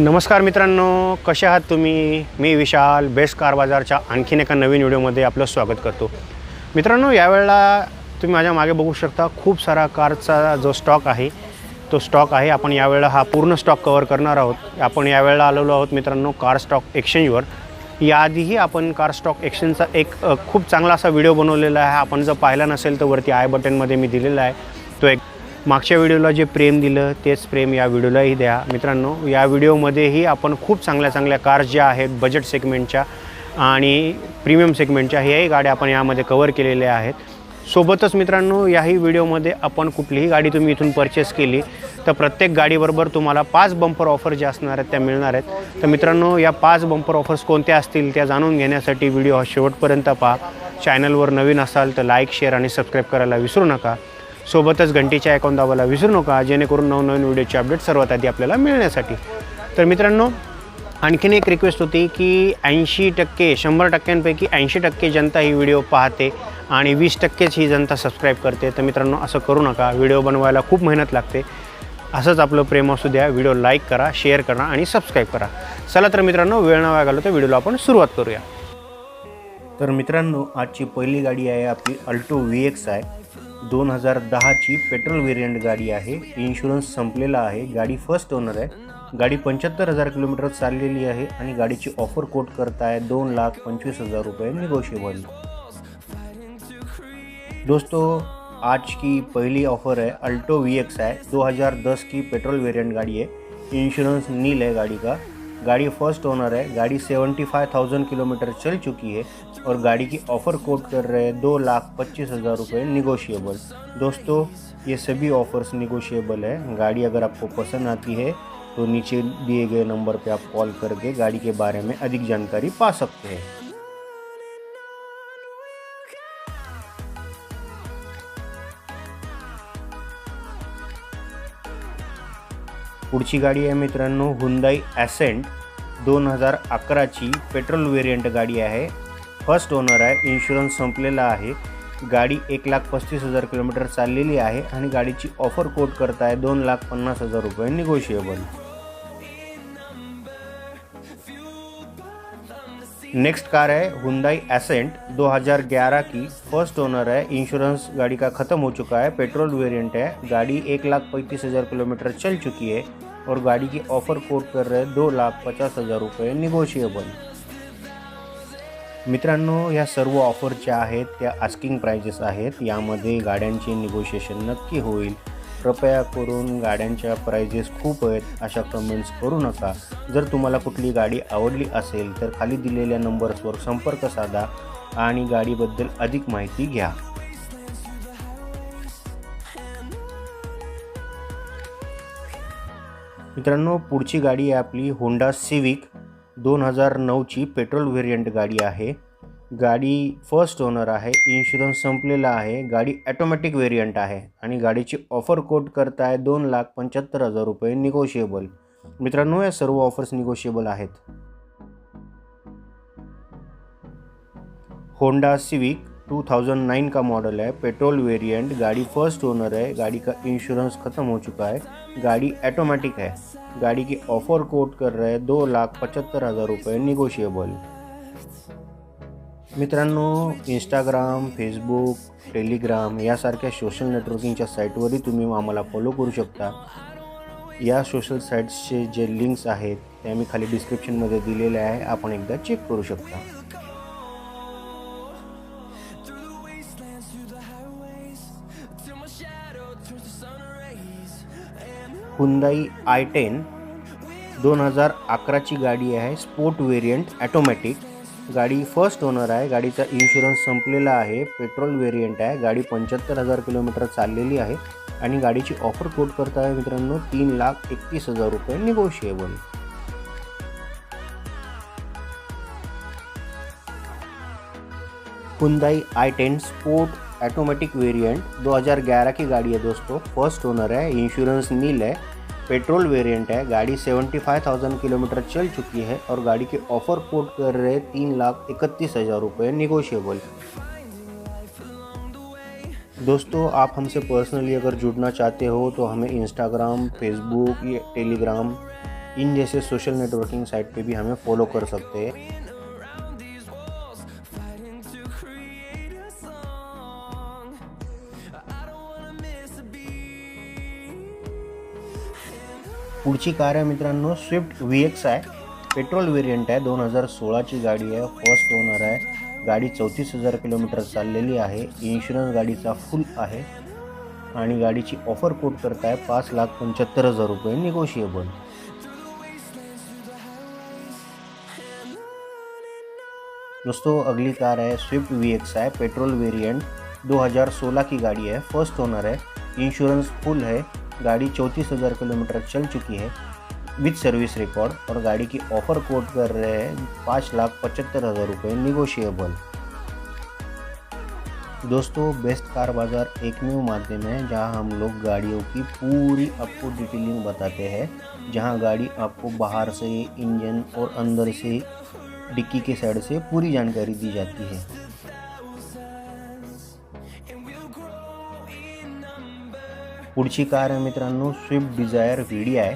नमस्कार मित्रांनो कसे आहात तुम्ही? मी विशाल बेस्ट कार बाजारच्या आणखीन एका नवीन व्हिडिओमध्ये आपलं स्वागत करतो. मित्रांनो यावेळेला तुम्ही माझ्या मागे बघू शकता खूप सारा कारचा जो स्टॉक आहे तो स्टॉक आहे. आपण यावेळेला हा पूर्ण स्टॉक कवर करणार आहोत. आपण यावेळेला आलेलो आहोत मित्रांनो कार स्टॉक एक्सचेंजवर याआधीही आपण कार स्टॉक एक्सचेंजचा एक खूप चांगला असा व्हिडिओ बनवलेला आहे. आपण जर पाहिला नसेल तर वरती आय बटनमध्ये मी दिलेला आहे. तो एक मागच्या व्हिडिओला जे प्रेम दिलं तेच प्रेम या व्हिडिओलाही द्या. मित्रांनो या व्हिडिओमध्येही आपण खूप चांगल्या चांगल्या कार्स ज्या आहेत बजेट सेगमेंटच्या आणि प्रीमियम सेगमेंटच्या ह्याही गाड्या आपण यामध्ये कवर केलेल्या आहेत. सोबतच मित्रांनो याही व्हिडिओमध्ये आपण कुठलीही गाडी तुम्ही इथून परचेस केली तर प्रत्येक गाडीबरोबर तुम्हाला पाच बंपर ऑफर ज्या असणार आहेत त्या मिळणार आहेत. तर मित्रांनो या पाच बंपर ऑफर्स कोणत्या असतील त्या जाणून घेण्यासाठी व्हिडिओ हा शेवटपर्यंत पहा. चॅनलवर नवीन असाल तर लाईक शेअर आणि सबस्क्राईब करायला विसरू नका. सोबतच घंटीच्या आयकॉन दाबायला विसरू नका जेणेकरून नवनवीन व्हिडिओचे अपडेट सर्वात आधी आपल्याला मिळण्यासाठी. तर मित्रांनो आणखीन एक रिक्वेस्ट होती की ऐंशी टक्के शंभर टक्क्यांपैकी ऐंशी टक्के जनता ही व्हिडिओ पाहते आणि वीस टक्केच ही जनता सबस्क्राईब करते. तर मित्रांनो असं करू नका. व्हिडिओ बनवायला खूप मेहनत लागते. असंच आपलं प्रेम असू द्या. व्हिडिओ लाईक करा शेअर करा आणि सबस्क्राईब करा. चला तर मित्रांनो वेळ न घालू तर व्हिडिओला आपण सुरुवात करूया. तर मित्रांनो आजची पहिली गाडी आहे आपली अल्टो व्ही एक्स आहे दोन हजार दहाची पेट्रोल व्हेरियंट गाडी आहे. इन्शुरन्स संपलेला आहे. गाडी फर्स्ट ओनर आहे. गाडी पंच्याहत्तर हजार किलोमीटर चाललेली आहे आणि गाडीची ऑफर कोट करत आहे दोन लाख पंचवीस हजार रुपये निगोशिएबल दोस्तों आज की पहली ऑफ़र है अल्टो वी एक्स है 2010 की पेट्रोल वेरिएंट गाड़ी है इंश्योरेंस नील है गाड़ी का गाड़ी फ़र्स्ट ओनर है गाड़ी 75,000 किलोमीटर चल चुकी है और गाड़ी की ऑफ़र कोट कर रहे हैं दो लाख पच्चीस हज़ार रुपये निगोशिएबल दोस्तों ये सभी ऑफ़र्स निगोशिएबल है। गाड़ी अगर आपको पसंद आती है तो नीचे दिए गए नंबर पे आप कॉल करके गाड़ी के बारे में अधिक जानकारी पा सकते हैं। पुढची गाडी आहे मित्रांनो हुंदाई ॲसेंट दोन हजार अकराची पेट्रोल वेरियंट गाडी आहे. फर्स्ट ओनर आहे इन्शुरन्स संपलेला आहे. गाडी एक लाख पस्तीस हजार किलोमीटर चाललेली आहे आणि गाडीची ऑफर कोट करत आहे दोन लाख पन्नास हजार रुपये निगोशिएबल नेक्स्ट कार है हुंदाई एसेंट 2011 की। फर्स्ट ओनर है। इंश्योरेंस गाड़ी का ख़त्म हो चुका है। पेट्रोल वेरिएंट है। गाड़ी एक लाख पैंतीस हज़ार किलोमीटर चल चुकी है और गाड़ी की ऑफर कोट कर रहे दो लाख पचास हज़ार रुपये निगोशिएबल मित्रांनो या सर्व ऑफर ज्या आहेत त्या आस्किंग प्राइजेस आहेत. यामध्ये गाड्यांचे निगोशिएशन नक्की होईल. कृपया करून गाड्यांच्या प्राइजेस खूप आहेत अशा कमेंट्स करू नका. जर तुम्हाला कुठली गाडी आवडली असेल तर खाली दिलेल्या नंबर्सवर संपर्क साधा आणि गाडीबद्दल अधिक माहिती घ्या. मित्रांनो पुढची गाडी आहे आपली होंडा सिविक दोन हजार नऊची पेट्रोल व्हेरियंट गाडी आहे. गाडी फर्स्ट ओनर आहे इन्शुरन्स संपलेला आहे गाडी ॲटोमॅटिक व्हेरियंट आहे आणि गाडीची ऑफर कोट करताय दोन लाख पंच्याहत्तर हजार रुपये निगोशिएबल मित्रांनो या सर्व ऑफर्स निगोशिएबल आहेत. होंडा सिविक 2009 का मॉडल है पेट्रोल वेरिएंट गाड़ी फर्स्ट ओनर है गाड़ी का इंश्योरेंस ख़त्म हो चुका है गाड़ी ऑटोमेटिक है गाड़ी की ऑफर कोट कर रहे हैं दो लाख पचहत्तर हज़ार रुपये निगोशिएबल मित्रांनो इंस्टाग्राम फेसबुक टेलिग्राम यासारख्या सोशल नेटवर्किंगच्या साईटवरही तुम्ही आम्हाला फॉलो करू शकता. या सोशल साईट्सचे जे लिंक्स आहेत ते आम्ही खाली डिस्क्रिप्शनमध्ये दिलेले आहे. आपण एकदा चेक करू शकता. हुंदाई आय टेन दोन हजार अकराची गाडी आहे स्पोर्ट वेरियंट ॲटोमॅटिक गाडी फर्स्ट ओनर आहे. गाडीचा इन्शुरन्स संपलेला आहे. पेट्रोल वेरियंट आहे. गाडी पंच्याहत्तर हजार किलोमीटर चाललेली आहे. आणि गाडीची ऑफर कोट करता आहे मित्रांनो तीन लाख एकतीस हजार रुपये negotiable Hyundai i ten sport automatic variant 2011 की गाड़ी है दोस्तों. फर्स्ट ओनर है इंश्योरेंस नील है पेट्रोल वेरिएंट है गाड़ी 75,000 किलोमीटर चल चुकी है और गाड़ी के ऑफ़र कोट कर रहे तीन लाख इकतीस हज़ार रुपये निगोशिएबल दोस्तों आप हमसे पर्सनली अगर जुड़ना चाहते हो तो हमें इंस्टाग्राम फेसबुक या टेलीग्राम इन जैसे सोशल नेटवर्किंग साइट पे भी हमें फॉलो कर सकते हैं। पुढची कार आहे मित्रांनो स्विफ्ट व्ही एक्स आहे. पेट्रोल वेरियंट आहे दोन हजार सोळाची गाडी आहे. फर्स्ट ओनर आहे. गाडी चौतीस हजार किलोमीटर चाललेली आहे. इन्शुरन्स गाडीचा फुल आहे. आणि गाडीची ऑफर कोट करताय पाच लाख पंच्याहत्तर हजार रुपये निगोशिएबल दोस्तों अगली कार है स्विफ्ट वी एक्स है पेट्रोल वेरिएंट 2016 की गाड़ी है फर्स्ट ओनर है इंश्योरेंस फुल है गाड़ी चौंतीस हज़ार किलोमीटर चल चुकी है विथ सर्विस रिकॉर्ड और गाड़ी की ऑफ़र कोट कर रहे हैं पाँच लाख पचहत्तर हज़ार रुपये निगोशिएबल दोस्तों बेस्ट कार बाज़ार एकमेव माध्यम है जहाँ हम लोग गाड़ियों की पूरी आपको डिटेलिंग बताते हैं, जहाँ गाड़ी आपको बाहर से इंजन और अंदर से, डिक्की के साइड से पूरी जानकारी दी जाती है। पुढची कार आहे मित्रांनो स्विफ्ट डिझायर व्ही डी आहे.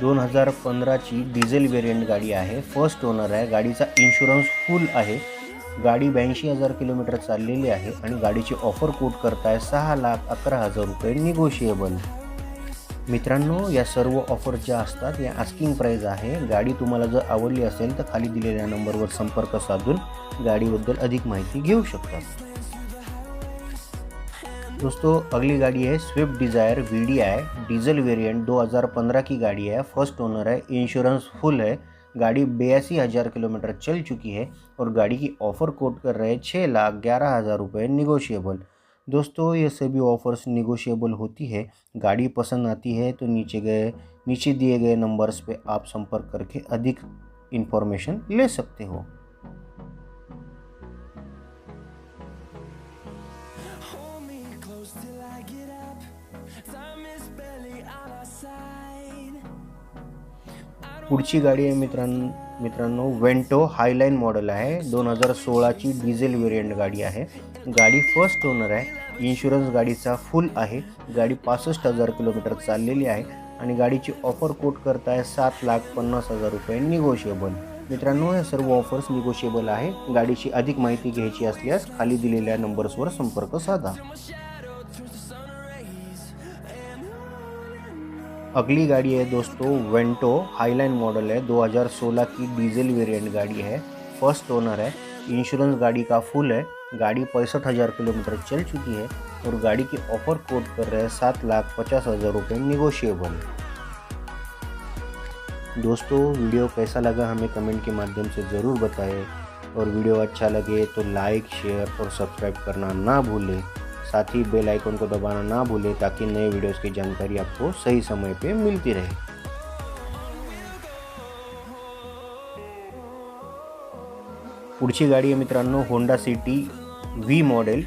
दोन हजार पंधराची डिझेल वेरियंट गाडी आहे. फर्स्ट ओनर आहे. गाडीचा इन्शुरन्स फुल आहे. गाडी ब्याऐंशी हजार किलोमीटर चाललेली आहे आणि गाडीची ऑफर कोट करताय सहा लाख अकरा हजार रुपये निगोशिएबल मित्रांनो या सर्व ऑफर ज्या असतात या आस्किंग प्राईज आहे. गाडी तुम्हाला जर आवडली असेल तर खाली दिलेल्या नंबरवर संपर्क साधून गाडीबद्दल अधिक माहिती घेऊ शकतात दोस्तों, अगली गाड़ी है Swift Dzire V D I diesel variant 2015 की गाड़ी है फ़र्स्ट ओनर है इंश्योरेंस फुल है, गाड़ी बयासी हज़ार किलोमीटर चल चुकी है और गाड़ी की ऑफ़र कोट कर रहे हैं छः लाख ग्यारह हज़ार रुपये निगोशिएबल दोस्तों, ये सभी ऑफ़र्स निगोशिएबल होती है, गाड़ी पसंद आती है तो नीचे गए, नीचे दिए गए नंबर्स पे आप संपर्क करके अधिक इन्फॉर्मेशन ले सकते हो। पुढची गाडी आहे मित्रां मित्रांनो वेंटो हायलाईन मॉडेल आहे. दोन हजार सोळाची डिझेल वेरियंट गाडी आहे. गाडी फर्स्ट ओनर आहे. इन्शुरन्स गाडीचा फुल आहे. गाडी पासष्ट हजार किलोमीटर चाललेली आहे. आणि गाडीची ऑफर कोट करताय सात लाख पन्नास हजार रुपये निगोशिएबल मित्रांनो हे सर्व ऑफर्स निगोशिएबल आहे. गाडीची अधिक माहिती घ्यायची असल्यास खाली दिलेल्या नंबर्सवर संपर्क साधा. अगली गाड़ी है दोस्तों वेंटो हाईलाइन मॉडल है 2016 की डीजल वेरिएंट गाड़ी है फ़र्स्ट ओनर है इंश्योरेंस गाड़ी का फुल है, गाड़ी पैंसठ हज़ार किलोमीटर चल चुकी है और गाड़ी की ऑफ़र कोट कर रहे हैं सात लाख पचास हज़ार रुपये निगोशिएबल दोस्तों, वीडियो कैसा लगा हमें कमेंट के माध्यम से ज़रूर बताएँ और वीडियो अच्छा लगे तो लाइक शेयर और सब्सक्राइब करना ना भूलें। साथ ही बेल आइकन को दबाना ना भूलें ताकि नए वीडियोस की जानकारी आपको सही समय पे मिलती रहे। पुढची गाडी आहे मित्रांनो Honda City V model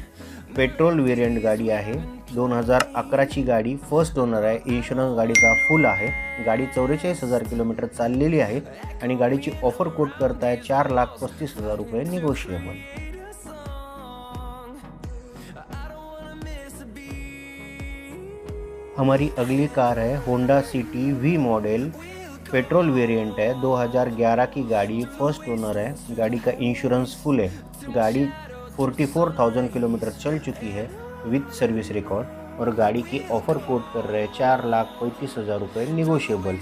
petrol variant गाडी आहे. दोन हजार अकराची गाडी फर्स्ट ओनर आहे. इन्शुरन्स गाडीचा फुल आहे. गाडी चौवेचाळीस हजार किलोमीटर चाललेली आहे आणि गाडीची ऑफर कोट करताय चार लाख पस्तीस हजार रुपये निगोशिएबल हमारी अगली कार है Honda City V model petrol variant है 2011 की गाड़ी फ़र्स्ट ओनर है। गाड़ी का इंश्योरेंस फुल है। गाड़ी 44,000 किलोमीटर चल चुकी है विथ सर्विस रिकॉर्ड और गाड़ी की ऑफ़र कोट कर रहे हैं चार लाख पैंतीस हज़ार रुपये निगोशियबल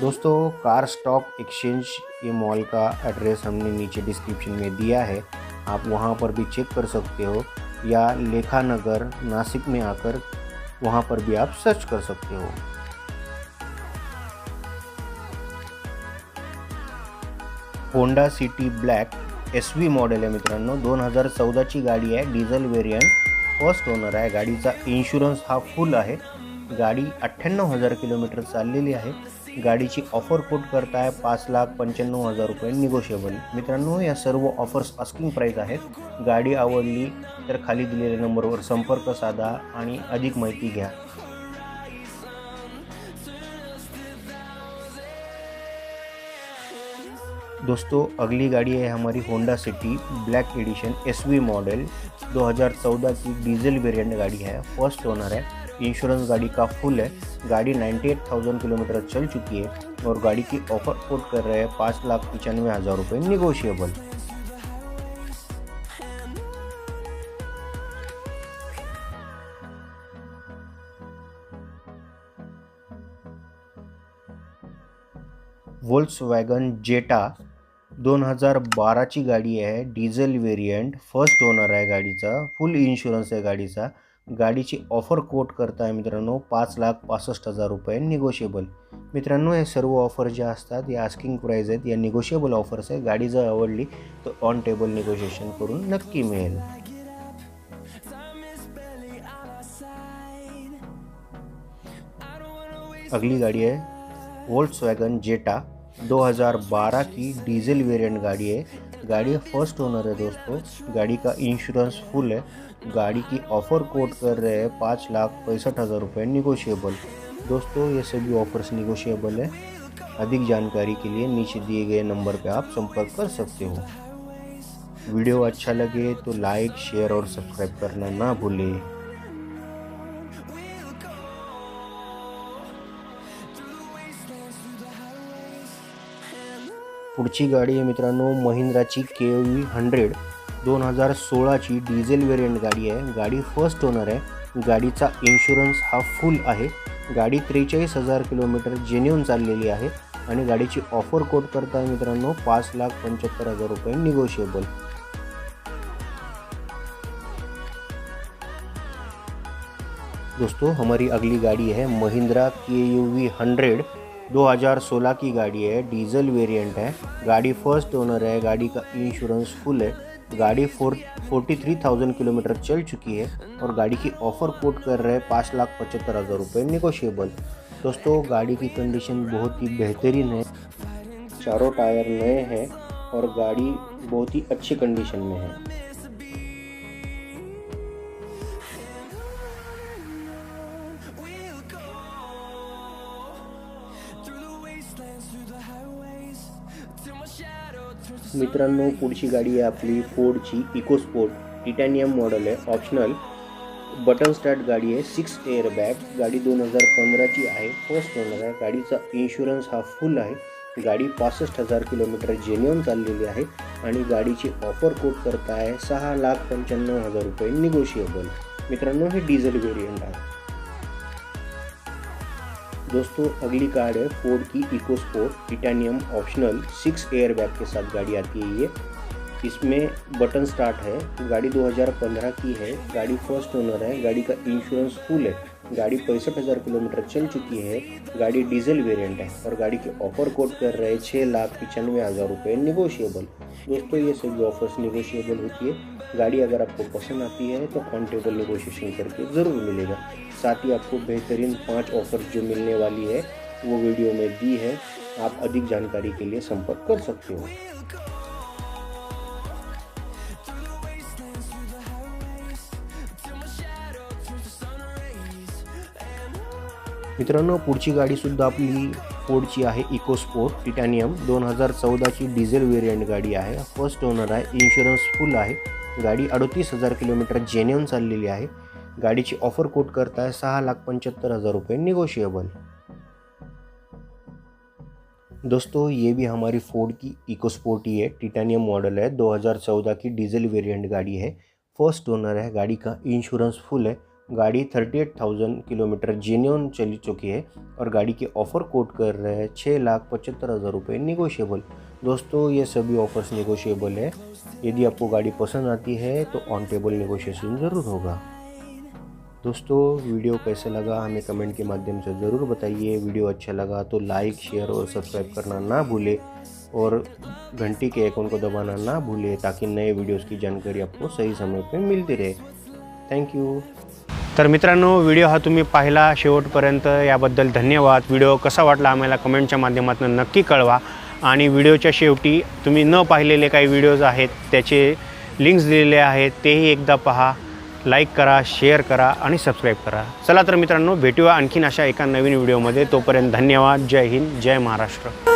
दोस्तों कार स्टॉक एक्सचेंज ये मॉल का एड्रेस हमने नीचे डिस्क्रिप्शन में दिया है। आप वहाँ पर भी चेक कर सकते हो। या लेखानगर नासिक में आकर वहाँ पर भी आप सर्च कर सकते हो। Honda City black S V model आहे मित्रांनो। दोन हजार चौदाची गाडी आहे डिझेल वेरियंट फर्स्ट ओनर आहे. गाडीचा इन्शुरन्स हा फुल आहे. गाडी अठ्ठ्याण्णव हजार किलोमीटर चाललेली आहे. गाडीची ऑफर कोट करताय पाच लाख पंच्याण्णव हजार रुपये निगोशिएबल मित्रांनो या सर्व ऑफर्स आस्किंग प्राईस आहेत. गाडी आवडली तर खाली दिलेल्या नंबरवर संपर्क साधा आणि अधिक माहिती घ्या. दोस्तों अगली गाड़ी है हमारी Honda City black edition S V model 2014 की डीजल वेरिएंट गाड़ी है फर्स्ट ओनर है इंश्योरेंस गाड़ी का फुल है। गाड़ी 98,000 किलोमीटर चल चुकी है और गाड़ी की ऑफर कोट कर रहे हैं पाँच लाख पचानवे हज़ार रुपये निगोशिएबल वोल्स वॅगन जेटा दोन हजार बाराची गाडी आहे डिझेल व्हेरियंट फर्स्ट ओनर आहे गाडीचा फुल इन्शुरन्स आहे गाडीचा. गाडीची ऑफर कोट करताय मित्रांनो पाच लाख पासष्ट हजार रुपये निगोशिएबल मित्रांनो हे सर्व ऑफर ज्या असतात या आस्किंग प्राईज आहेत या निगोशिएबल ऑफर्स आहे. गाडी जर आवडली तर ऑन टेबल निगोशिएशन करून नक्की मिळेल. अगली गाड़ी है वोल्ट्स वैगन जेटा 2012 की डीजल वेरिएंट गाड़ी है गाड़ी फ़र्स्ट ओनर है दोस्तों। गाड़ी का इंश्योरेंस फुल है। गाड़ी की ऑफ़र कोट कर रहे हैं पाँच लाख पैंसठ हज़ार रुपये निगोशिएबल दोस्तों, ये सभी ऑफर्स निगोशिएबल है। अधिक जानकारी के लिए नीचे दिए गए नंबर पर आप संपर्क कर सकते हो। वीडियो अच्छा लगे तो लाइक शेयर और सब्सक्राइब करना ना भूलें। पुढची गाडी आहे मित्रांनो महिंद्राची के व्ही हंड्रेड. दोन हजार सोळाची डिझेल वेरियंट गाडी आहे. गाडी फर्स्ट ओनर आहे. गाडीचा इन्शुरन्स हा फुल आहे. गाडी त्रेचाळीस हजार किलोमीटर जेन्युन चाललेली आहे आणि गाडीची ऑफर कोट करता मित्रांनो पाच लाख पंच्याहत्तर हजार रुपये निगोशिएबल. दोस्तों हमारी अगली गाड़ी है Mahindra K U V hundred. 2016 की गाड़ी है, डीजल वेरिएंट है। गाड़ी फ़र्स्ट ओनर है, गाड़ी का इंश्योरेंस फुल है। गाड़ी four forty three thousand kilometre चल चुकी है और गाड़ी की ऑफ़र कोट कर रहे हैं पाँच लाख पचहत्तर हज़ार रुपये निगोशिएबल दोस्तों, गाड़ी की कंडीशन बहुत ही बेहतरीन है। चारों टायर नए हैं और गाड़ी बहुत ही अच्छी कंडीशन में है। मित्रांनो पुढची गाडी आहे आपली फोर्डची इकोस्पोर्ट. टिटॅनियम मॉडेल आहे ऑप्शनल बटन स्टार्ट गाडी आहे सिक्स एअर बॅग गाडी दोन हजार पंधराची आहे फर्स्ट ओनर आहे. गाडीचा इन्शुरन्स हा फुल आहे. गाडी पासष्ट हजार किलोमीटर जेन्युअन चाललेली आहे आणि गाडीची ऑफर कोट करता आहे सहा लाख पंच्याण्णव हजार रुपये निगोशिएबल मित्रांनो हे डिझेल वेरियंट आहे. दोस्तों, अगली कार है फोर्ड की Eco Sport Titanium optional six air bag के साथ गाड़ी आती है ये। इसमें बटन स्टार्ट है, गाड़ी 2015 की है, गाड़ी फ़र्स्ट ओनर है, गाड़ी का इंश्योरेंस फुल है। गाड़ी पैंसठ हज़ार किलोमीटर चल चुकी है। गाड़ी डीजल वेरिएंट है और गाड़ी के ऑफ़र कोट कर रहे छः लाख पचानवे हज़ार रुपये निगोशिएबल दोस्तों, ये सभी ऑफर्स निगोशिएबल होती है। गाड़ी अगर आपको पसंद आती है तो ऑन टेबल निगोशिएशन करके ज़रूर मिलेगा। साथ ही आपको बेहतरीन पाँच ऑफर्स जो मिलने वाली है, वो वीडियो में दी है। आप अधिक जानकारी के लिए संपर्क कर सकते हो। मित्रांनो पुढची गाडीसुद्धा आपली फोर्डची आहे इकोस्पोर्ट टिटॅनियम दोन हजार चौदाची डिझेल वेरियंट गाडी आहे. फर्स्ट ओनर आहे इन्शुरन्स फुल आहे. गाडी अडतीस हजार किलोमीटर जेन्युन चाललेली आहे. गाडीची ऑफर कोट करताय सहा लाख पंच्याहत्तर हज़ार रुपये निगोशिएबल दोस्तों ये भी हमारी फोर्ड की इकोस्पोर्ट ही है. टिटानियम मॉडल है. 2014 की डीजल वेरिएंट गाड़ी है. फर्स्ट ओनर है. गाड़ी का इंश्योरेंस फुल है. गाड़ी 38,000 किलोमीटर जेन्यून चली चुकी है और गाड़ी के ऑफ़र कोट कर रहे हैं छः लाख पचहत्तर हज़ार रुपये निगोशिएबल दोस्तों ये सभी ऑफर्स निगोशिएबल है। यदि आपको गाड़ी पसंद आती है तो ऑन टेबल निगोशिएशन ज़रूर होगा। दोस्तों वीडियो कैसे लगा हमें कमेंट के माध्यम से ज़रूर बताइए। वीडियो अच्छा लगा तो लाइक शेयर और सब्सक्राइब करना ना भूलें और घंटी के आइकन को दबाना ना भूलें ताकि नए वीडियोस की जानकारी आपको सही समय पर मिलती रहे। थैंक यू तर मित्रांनो व्हिडिओ हा तुम्ही पाहिला शेवटपर्यंत. याबद्दल धन्यवाद. व्हिडिओ कसा वाटला आम्हाला कमेंटच्या माध्यमातून नक्की कळवा. आणि व्हिडिओच्या शेवटी तुम्ही न पाहिलेले काही व्हिडिओज आहेत त्याचे लिंक्स दिलेले आहेत तेही एकदा पहा. लाईक करा शेअर करा आणि सबस्क्राईब करा. चला तर मित्रांनो भेटूया आणखीन अशा एका नवीन व्हिडिओमध्ये. तोपर्यंत धन्यवाद. जय हिंद जय महाराष्ट्र.